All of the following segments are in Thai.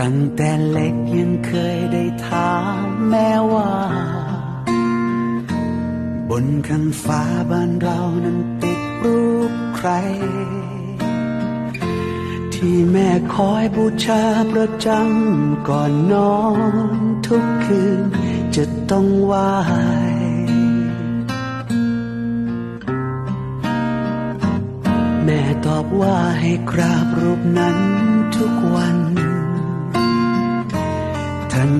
ตั้งแต่เล็กยังเคยได้ถามแม่ว่า บนข้างฟ้าบ้านเรานั้นติดรูปใคร ที่แม่คอยบูชาประจำก่อนนอนทุกคืนจะต้องไหวแม่ตอบว่าให้กราบรูปนั้นทุกวัน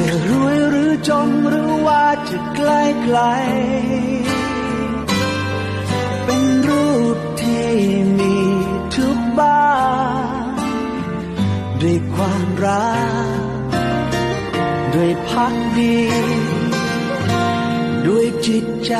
จะรวยหรือจนหรือว่าจะใกล้ไกล เป็นรูปที่มีทุกบ้านด้วยความรัก ด้วยพักดี ด้วยจิตใจ